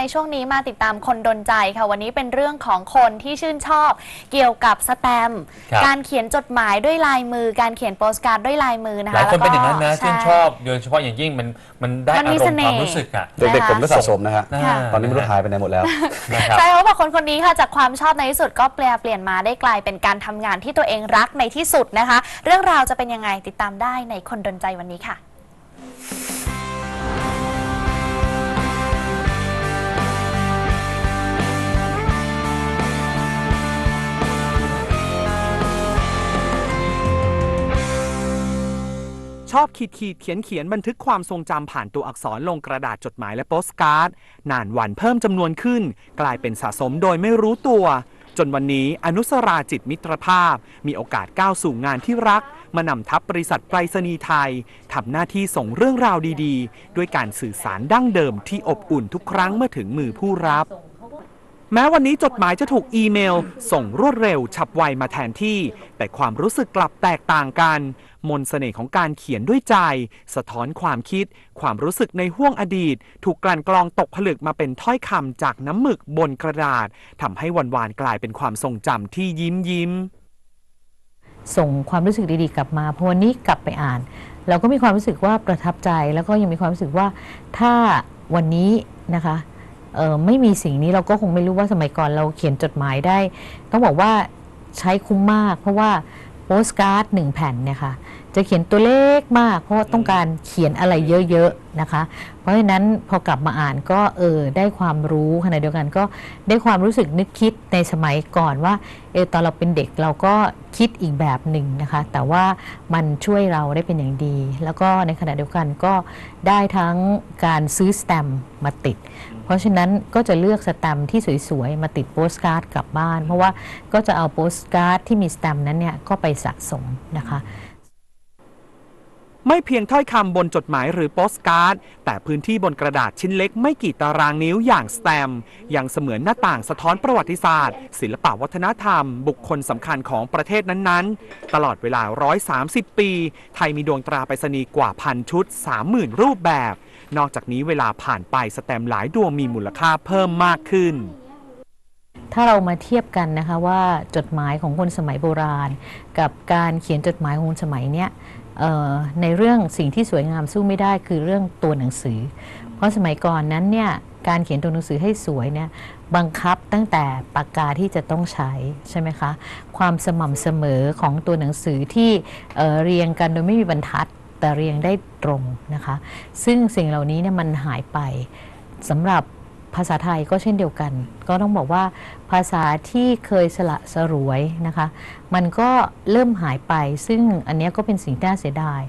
ในช่วงนี้มาติดตามคนดนใจค่ะ วันนี้เป็นเรื่องของคนที่ชื่นชอบ เกี่ยวกับสแตมป์ครับการเขียนจดหมายด้วยลายมือ การเขียนโปสการ์ดด้วยลายมือนะหลาคะยคนเป็นอย่างนั้นนะแล้วก็ชื่นชอบโดยเฉพาะอย่างยิ่งมันมันได้มันอามีรมเสณ์น่ห์ ความรู้สึกอะนะคะเด็กๆผมก็สะสมนะฮะ ค่ะ ตอนนี้ไม่รู้หายไปไหนหมดแล้ว นะครับ ใช่เพราะว่าคนคนนี้ค่ะจากความชอบในที่สุดก็แปลเปลี่ยนมาได้กลายเป็นการทำงานที่ตัวเองรักในที่สุดนะคะ เรื่องราวจะเป็นยังไงติดตามได้ในคนดนใจวันนี้ค่ะ ชอบขีดขีดเขียนเขียนบันทึกความทรงจำผ่านตัวอักษรลงกระดาษจดหมายและโปสการ์ด นานวันเพิ่มจำนวนขึ้น กลายเป็นสะสมโดยไม่รู้ตัว จนวันนี้อนุสราจิตมิตรภาพ มีโอกาสก้าวสู่งานที่รัก มานำทัพบริษัทไปรษณีย์ไทยทำหน้าที่ส่งเรื่องราวดีๆ ด้วยการสื่อสารดั้งเดิมที่อบอุ่นทุกครั้งเมื่อถึงมือผู้รับ แม้วันนี้จดหมายจะถูกอีเมล ส่งรวดเร็วฉับไวมาแทนที่ แต่ความรู้สึกกลับแตกต่างกัน มนต์เสน่ห์ของการเขียนด้วยใจ สะท้อนความคิด ความรู้สึกในห้วงอดีต ถูกกลั่นกรองตกผลึกมาเป็นถ้อยคำจากน้ำหมึกบนกระดาษทำให้วันวานกลายเป็นความทรงจำที่ยิ้มยิ้มส่งความรู้สึกดีๆกลับมาพอวันนี้กลับไปอ่าน เราก็มีความรู้สึกว่าประทับใจแล้วก็ยังมีความรู้สึกว่าถ้าวันนี้นะคะ ไม่มีสิ่งนี้เราก็คงไม่รู้ว่าสมัยก่อนเราเขียนจดหมายได้ ต้องบอกว่าใช้คุ้มมาก เพราะว่าโปสการ์ดหนึ่งแผ่นเนี่ยค่ะ จะเขียนตัวเล็กมาก เพราะว่าต้องการเขียนอะไรเยอะๆนะคะ เพราะฉะนั้นพอกลับมาอ่านก็เออได้ความรู้ขณะเดียวกันก็ได้ความรู้สึกนึกคิดในสมัยก่อนว่าเออตอนเราเป็นเด็กเราก็คิดอีกแบบหนึ่งนะคะ แต่ว่ามันช่วยเราได้เป็นอย่างดี แล้วก็ในขณะเดียวกันก็ได้ทั้งการซื้อสแตมมาติดเพราะฉะนั้นก็จะเลือกสแตมที่สวยๆ มาติดโปสการ์ดกลับบ้าน เพราะว่าก็จะเอาโปสการ์ดที่มีสแตมนั้นเนี่ยก็ไปสะสมนะคะ ไม่เพียงถ้อยคำบนจดหมายหรือโปสการ์ด แต่พื้นที่บนกระดาษชิ้นเล็กไม่กี่ตารางนิ้วอย่างสแตมยังเสมือนหน้าต่างสะท้อนประวัติศาสตร์ ศิลปวัฒนธรรม บุคคลสำคัญของประเทศนั้นๆ ตลอดเวลา 130 ปี ไทยมีดวงตราไปรษณีย์กว่าพันชุด 30,000 รูปแบบ นอกจากนี้เวลาผ่านไปสแตมหลายดวงมีมูลค่าเพิ่มมากขึ้นถ้าเรามาเทียบกันนะคะว่าจดหมายของคนสมัยโบราณ กับการเขียนจดหมายของคนสมัยเนี้ย ในเรื่องสิ่งที่สวยงามสู้ไม่ได้คือเรื่องตัวหนังสือ เพราะสมัยก่อนนั้นเนี่ยการเขียนตัวหนังสือให้สวยเนี่ยบังคับตั้งแต่ปากกาที่จะต้องใช้ใช่ไหมคะ ความสม่ำเสมอของตัวหนังสือที่เเรียงกันโดยไม่มีบรรทัด แต่เรียงได้ตรงนะคะ ซึ่งสิ่งเหล่านี้เนี่ยมันหายไปสำหรับ ภาษาไทยก็เช่นเดียวกัน ก็ต้องบอกว่าภาษาที่เคยสละสรวยนะคะ มันก็เริ่มหายไป ซึ่งอันเนี้ยก็เป็นสิ่งที่น่าเสียดาย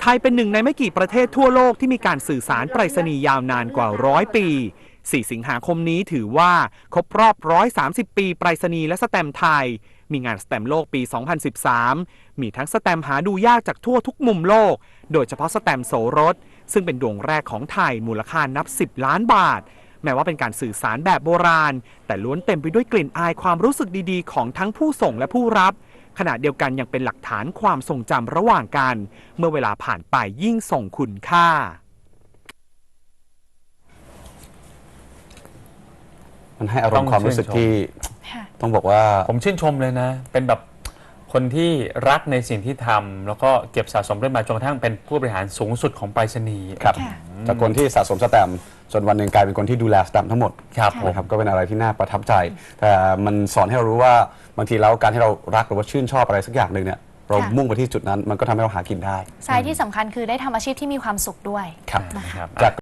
ไทยเป็นหนึ่งในไม่กี่ประเทศทั่วโลกที่มีการสื่อสารไปรษณีย์ยาวนานกว่าร้อยปี 4 สิงหาคมนี้ถือว่า ครบรอบ 130 ปีไปรษณีย์และสแตมป์ไทย มีงานสแตมโลกปี 2013 มีทั้งสแตมหาดูยากจากทั่วทุกมุมโลก โดยเฉพาะสแตมโสรส ซึ่งเป็นดวงแรกของไทยมูลค่านับ 10 ล้านบาท แม้ว่าเป็นการสื่อสารแบบโบราณ แต่ล้วนเต็มไปด้วยกลิ่นอายความรู้สึกดีๆ ของทั้งผู้ส่งและผู้รับ ขณะเดียวกันยังเป็นหลักฐานความทรงจำระหว่างกัน เมื่อเวลาผ่านไปยิ่งส่งคุณค่า มันให้อารมณ์ต้องความรู้สึกชื่นชม ที่ค่ะ ต้องบอกว่า ผมชื่นชมเลยนะ เป็นแบบคนที่รักในสิ่งที่ทำแล้วก็เก็บสะสมได้มาจนกระทั่งเป็นผู้บริหารสูงสุดของไปรษณีย์ครับค่ะ จากคนที่สะสมสแตมป์จนวันหนึ่งกลายเป็นคนที่ดูแลสแตมป์ทั้งหมดครับค่ะนะครับก็เป็นอะไรที่น่าประทับใจ แต่มันสอนให้เรารู้ว่าบางทีแล้วการที่เรารักหรือว่าชื่นชอบอะไรสักอย่างหนึ่งเนี่ยเราค่ะ มุ่งไปที่จุดนั้นมันก็ทำให้เราหากินได้ ใช่ที่สำคัญคือได้ทำอาชีพที่มีความสุขด้วย ครับ นะคะครับ จาก